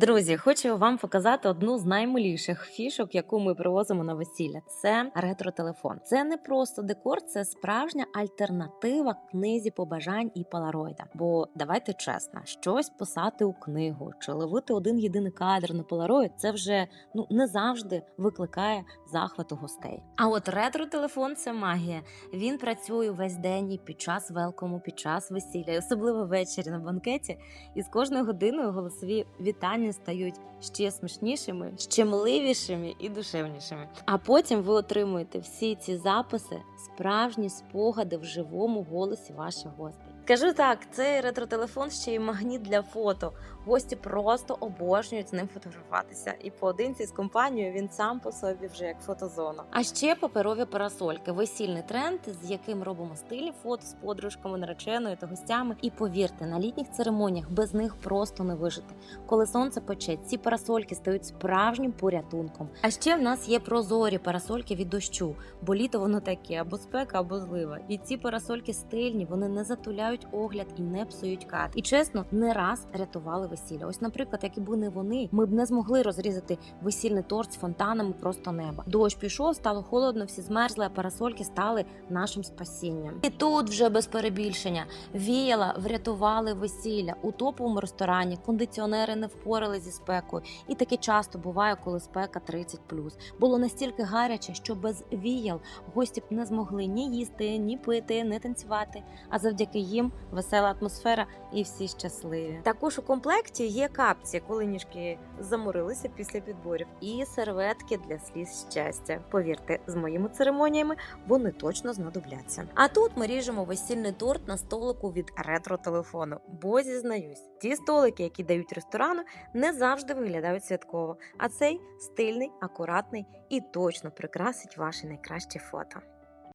Друзі, хочу вам показати одну з наймиліших фішок, яку ми привозимо на весілля. Це ретро-телефон. Це не просто декор, це справжня альтернатива книзі побажань і полароїда. Бо давайте чесно, щось писати у книгу чи ловити один єдиний кадр на полароїд, це вже ну не завжди викликає захвату гостей. А от ретро-телефон це магія. Він працює весь день і під час велкому, під час весілля, особливо ввечері на банкеті. І з кожною годиною голосові вітання стають ще смішнішими, щемливішими і душевнішими. А потім ви отримуєте всі ці записи, справжні спогади в живому голосі ваших гостей. Скажу так, цей ретро-телефон ще й магніт для фото. Гості просто обожнюють з ним фотографуватися. І поодинці з компанією він сам по собі вже як фотозона. А ще паперові парасольки, весільний тренд, з яким робимо стильні фото з подружками, нареченою та гостями. І повірте, на літніх церемоніях без них просто не вижити. Коли сонце пече, ці парасольки стають справжнім порятунком. А ще в нас є прозорі парасольки від дощу, бо літо воно таке або спека, або злива. І ці парасольки стильні, вони не затуляють огляд і не псують кат. І чесно, не раз рятували весілля. Ось, наприклад, якби не вони, ми б не змогли розрізати весільний торт з фонтанами просто неба. Дощ пішов, стало холодно, всі змерзли, а парасольки стали нашим спасінням. І тут вже без перебільшення віяла, врятували весілля у топовому ресторані. Кондиціонери не впорали зі спекою, і таке часто буває, коли спека 30+. Було настільки гаряче, що без віял гості б не змогли ні їсти, ні пити, ні танцювати. А завдяки їм весела атмосфера і всі щасливі. Також у комплекті є капці, коли ніжки заморилися після підборів, і серветки для сліз щастя. Повірте, з моїми церемоніями вони точно знадобляться. А тут ми ріжемо весільний торт на столику від ретро-телефону. Бо зізнаюсь, ті столики, які дають ресторану, не завжди виглядають святково. А цей стильний, акуратний і точно прикрасить ваші найкращі фото.